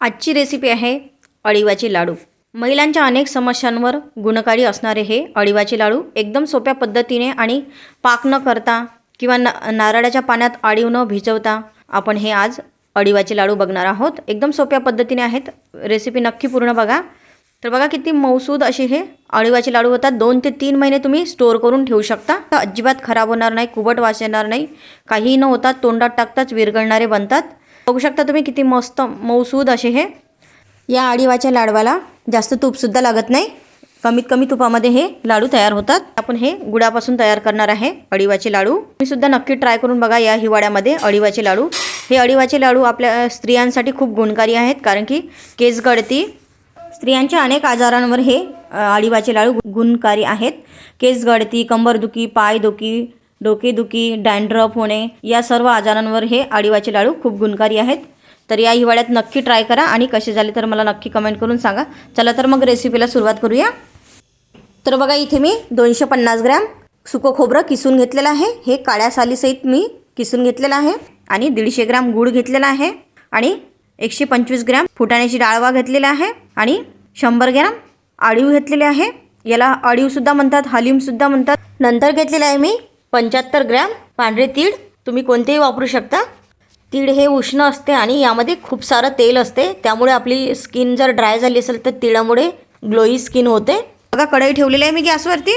आजची रेसिपी आहे अळीवाचे लाडू. महिलांच्या अनेक समस्यांवर गुणकारी असणारे हे अळीवाचे लाडू एकदम सोप्या पद्धतीने आणि पाक न करता किंवा न नारळाच्या पाण्यात अळीव न भिजवता आपण हे आज अळीवाचे लाडू बघणार आहोत. एकदम सोप्या पद्धतीने आहेत. रेसिपी नक्की पूर्ण बघा. तर बघा किती मौसूद असे हे अळीवाचे लाडू होतात. दोन ते तीन महिने तुम्ही स्टोअर करून ठेवू शकता. तर अजिबात खराब होणार नाही कुबट वास येणार नाही. काहीही न होता तोंडात टाकताच विरघळणारे बनतात. बघू शकता तुम्ही किती मस्त मौसूद असे हे. या अळीवाच्या लाडवाला जास्त तूपसुद्धा लागत नाही. कमीत कमी तुपामध्ये हे लाडू तयार होतात. आपण हे गुळापासून तयार करणार आहे अडिवाचे लाडू. तुम्ही सुद्धा नक्की ट्राय करून बघा या हिवाळ्यामध्ये अळीवाचे लाडू. हे अळीवाचे लाडू आपल्या स्त्रियांसाठी खूप गुणकारी आहेत कारण की केस गळती. स्त्रियांच्या अनेक आजारांवर हे अडिवाचे अळीवाचे लाडू गुणकारी आहेत. केस गळती कंबरदुखी पायदुखी डोकेदुखी डॅन्ड्रफ होणे या सर्व आजारांवर हे आडिवाचे लाडू खूप गुणकारी आहेत. तर या हिवाळ्यात नक्की ट्राय करा आणि कसे झाले तर मला नक्की कमेंट करून सांगा. चला तर मग रेसिपीला सुरुवात करूया. तर बघा इथे मी दोनशे पन्नास ग्रॅम सुकं खोबरं किसून घेतलेलं आहे. हे काळ्या सालीसहित मी किसून घेतलेलं आहे आणि दीडशे ग्रॅम गूळ घेतलेला आहे आणि एकशे पंचवीस ग्रॅम फुटाण्याची डाळवा घेतलेला आहे आणि शंभर ग्रॅम आळीव घेतलेले आहे. याला अळीवसुद्धा म्हणतात हलीमसुद्धा म्हणतात. नंतर घेतलेलं आहे मी पंच्याहत्तर ग्रॅम पांढरे तीळ तुम्ही कोणतेही वापरू शकता. तीळ हे उष्ण असते आणि यामध्ये खूप सारं तेल असते. त्यामुळे आपली स्किन जर ड्राय झाली असेल तर तिळामुळे ग्लोई स्किन होते. बघा कढई ठेवलेली आहे मी गॅसवरती.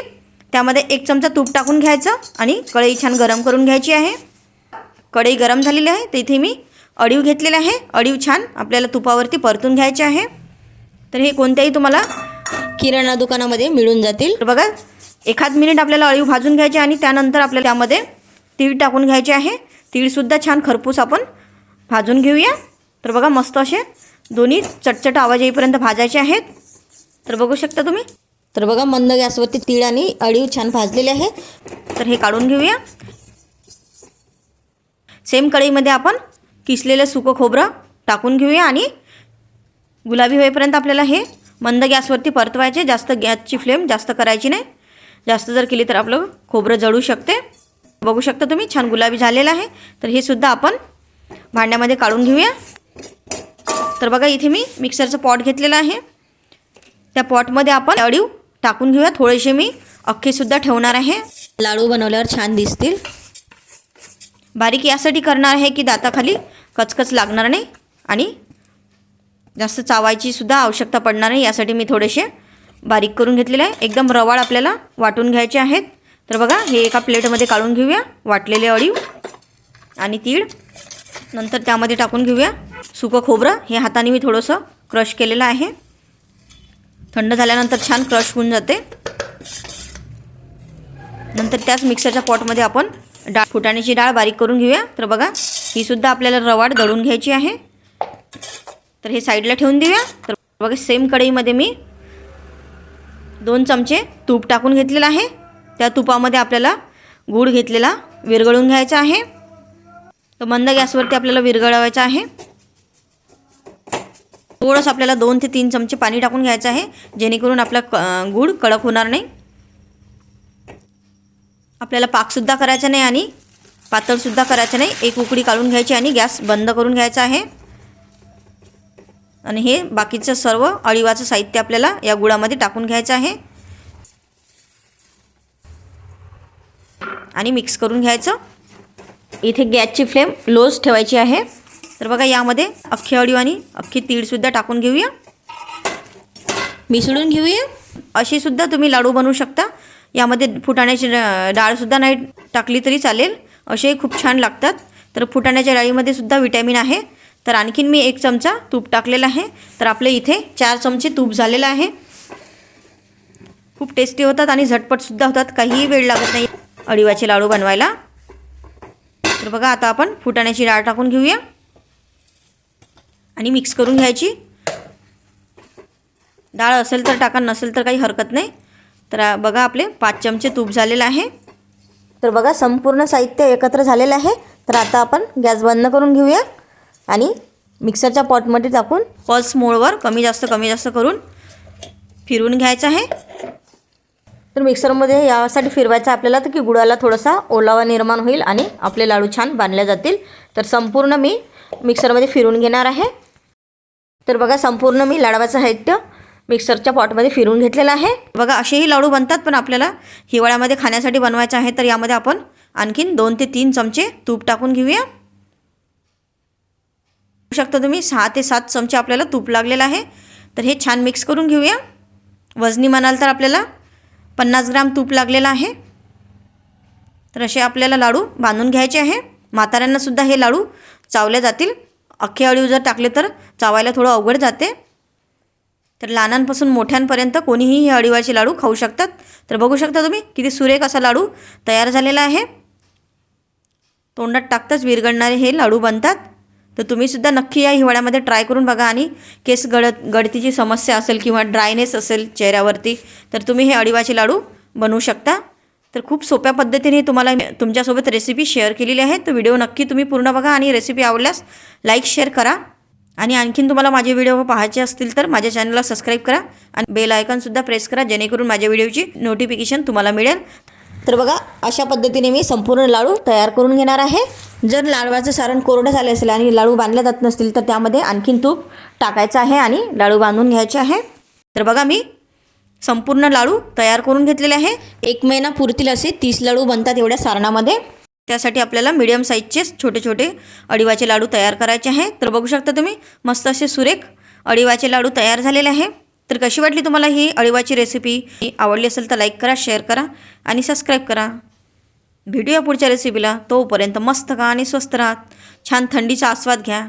त्यामध्ये एक चमचा तूप टाकून घ्यायचं आणि कढई छान गरम करून घ्यायची आहे. कढई गरम झालेली आहे. तर इथे मी अडीव घेतलेला आहे. अडीव छान आपल्याला तुपावरती परतून घ्यायचे आहे. तर हे कोणत्याही तुम्हाला किराणा दुकानामध्ये मिळून जातील. बघा एखाद मिनिट आपल्याला अळीव भाजून घ्यायचे आणि त्यानंतर आपल्याला त्यामध्ये तीळ टाकून घ्यायचे आहे. तीळसुद्धा छान खरपूस आपण भाजून घेऊया. तर बघा मस्त असे दोन्ही चटचट आवाज येईपर्यंत भाजायचे आहेत. तर बघू शकता तुम्ही. तर बघा मंद गॅसवरती तीळ आणि अळीव छान भाजलेले आहे. तर हे काढून घेऊया. सेम कढईमध्ये आपण किसलेलं सुकं खोबरं टाकून घेऊया आणि गुलाबी होईपर्यंत आपल्याला हे मंद गॅसवरती परतवायचे. जास्त गॅसची फ्लेम जास्त करायची नाही. जास्त जर केली तर आपलं खोबरं जळू शकते. बघू शकता तुम्ही छान गुलाबी झालेलं आहे. तर हे सुद्धा आपण भांड्यामध्ये काढून घेऊया. तर बघा इथे मी मिक्सरचं पॉट घेतलेलं आहे. त्या पॉटमध्ये आपण अळीव टाकून घेऊया. थोडेसे मी अख्खेसुद्धा ठेवणार आहे. लाडू बनवल्यावर छान दिसतील. बारीक यासाठी करणार आहे की दाताखाली कचकच लागणार नाही आणि जास्त चावायची सुद्धा आवश्यकता पडणार नाही. यासाठी मी थोडेसे बारीक करून घेतलेलं आहे. एकदम रवाळ आपल्याला वाटून घ्यायचे आहेत. तर बघा हे एका प्लेटमध्ये काढून घेऊया. वाटलेले अळीव आणि तीळ. नंतर त्यामध्ये टाकून घेऊया सुकं खोबरं. हे हाताने मी थोडंसं क्रश केलेलं आहे. थंड झाल्यानंतर छान क्रश होऊन जाते. नंतर त्याच मिक्सरच्या पॉटमध्ये आपण डाळ फुटाण्याची डाळ बारीक करून घेऊया. तर बघा ही सुद्धा आपल्याला रवाड दळून घ्यायची आहे. तर हे साईडला ठेवून देऊया. तर बघा सेम कढईमध्ये मी दोन चमचे तूप टाकून घेतलेलं आहे. त्या तुपामध्ये आपल्याला गूळ घेतलेला विरघळून घ्यायचा आहे. तर मंद गॅसवरती आपल्याला विरगळवायचा आहे. थोडंसं आपल्याला दोन ते तीन चमचे पाणी टाकून घ्यायचं आहे. जेणेकरून आपला क गूळ कडक होणार नाही. आपल्याला पाकसुद्धा करायचा नाही आणि पातळसुद्धा करायचं नाही. एक उकडी काढून घ्यायची आणि गॅस बंद करून घ्यायचा आहे. आणि हे बाकीचं सर्व अळीवाचं साहित्य आपल्याला या गुळामध्ये टाकून घ्यायचं आहे. आणि मिक्स करून घ्यायचं. इथे गॅसची फ्लेम लोज ठेवायची आहे. तर बघा यामध्ये अख्खी अळीव आणि अख्खी तीळसुद्धा टाकून घेऊया. मिसळून घेऊया. अशीसुद्धा तुम्ही लाडू बनवू शकता. यामध्ये फुटाण्याची डाळसुद्धा नाही टाकली तरी चालेल. असेही खूप छान लागतात. तर फुटाण्याच्या डाळीमध्ये सुद्धा विटॅमिन आहे. तर आणखीन मी एक चमचा तूप टाकलेला आहे. तर आपले इथे चार चमचे तूप झालेलं आहे. खूप टेस्टी होतात आणि झटपटसुद्धा होतात. काहीही वेळ लागत नाही अडिवाचे लाडू बनवायला. तर बघा आता आपण फुटाण्याची डाळ टाकून घेऊया. आणि मिक्स करून घ्यायची. डाळ असेल तर टाका नसेल तर काही हरकत नाही. तर बघा आपले पाच चमचे तूप झालेलं आहे. तर बघा संपूर्ण साहित्य एकत्र झालेलं आहे. तर आता आपण गॅस बंद करून घेऊया. आणि मिक्सरच्या पॉटमध्ये टाकून पल्स मोडवर कमी जास्त कमी जास्त करून फिरवून घ्यायचं आहे. तर मिक्सरमध्ये यासाठी फिरवायचं आपल्याला तर की गुळाला थोडासा ओलावा निर्माण होईल आणि आपले लाडू छान बांधले जातील. तर संपूर्ण मी मिक्सरमध्ये फिरून घेणार आहे. तर बघा संपूर्ण मी लाडवाचं साहित्य मिक्सरच्या पॉटमध्ये फिरून घेतलेलं आहे. बघा असेही लाडू बनतात पण आपल्याला हिवाळ्यामध्ये खाण्यासाठी बनवायचं आहे तर यामध्ये आपण आणखीन दोन ते तीन चमचे तूप टाकून घेऊया. शकता तुम्ही सहा ते सात चमचे आपल्याला तूप लागलेलं आहे. तर हे छान मिक्स करून घेऊया. वजनी म्हणाल तर आपल्याला पन्नास ग्राम तूप लागलेलं आहे. तर असे आपल्याला लाडू बांधून घ्यायचे आहे. म्हाताऱ्यांनासुद्धा हे लाडू चावले जातील. अख्खे अळीव जर टाकले तर चावायला थोडं अवघड जाते. तर लहानांपासून मोठ्यांपर्यंत कोणीही हे अळीवाचे लाडू खाऊ शकतात. तर बघू शकता तुम्ही किती सुरेख असा लाडू तयार झालेला आहे. तोंडात टाकताच विरघळणारे हे लाडू बनतात. तर तुम्हीसुद्धा नक्की या हिवाळ्यामध्ये ट्राय करून बघा आणि केस गळत गळतीची समस्या असेल किंवा ड्रायनेस असेल चेहऱ्यावरती तर तुम्ही हे अडिवाचे लाडू बनवू शकता. तर खूप सोप्या पद्धतीने तुम्हाला तुमच्यासोबत रेसिपी शेअर केलेली आहे. तर व्हिडिओ नक्की तुम्ही पूर्ण बघा आणि रेसिपी आवडल्यास लाईक शेअर करा. आणि आणखीन तुम्हाला माझे व्हिडिओ पाहायचे असतील तर माझ्या चॅनलला सबस्क्राईब करा. आणि बेल आयकॉनसुद्धा प्रेस करा जेणेकरून माझ्या व्हिडिओची नोटिफिकेशन तुम्हाला मिळेल. तर बघा अशा पद्धतीने मी संपूर्ण लाडू तयार करून घेणार आहे. जर लाडवाचं सारण कोरडं झालं असेल आणि लाडू बांधले जात नसतील तर त्यामध्ये आणखीन तूप टाकायचं आहे आणि लाडू बांधून घ्यायचे आहे. तर बघा मी संपूर्ण लाडू तयार करून घेतलेले आहे. एक महिना पुरतील असे तीस लाडू बनतात एवढ्या सारणामध्ये. त्यासाठी आपल्याला मीडियम साईजचे छोटे छोटे अडिवाचे लाडू तयार करायचे आहे. तर बघू शकता तुम्ही मस्त असे सुरेख अडिवाचे लाडू तयार झालेले आहे. तर कशी वाटली तुम्हाला ही अळीवाची रेसिपी आवडली असेल तर लाईक करा शेअर करा आणि सबस्क्राईब करा. भेटूया पुढच्या रेसिपीला तोपर्यंत मस्त खा आणि स्वस्त राहा. छान थंडीचा आस्वाद घ्या.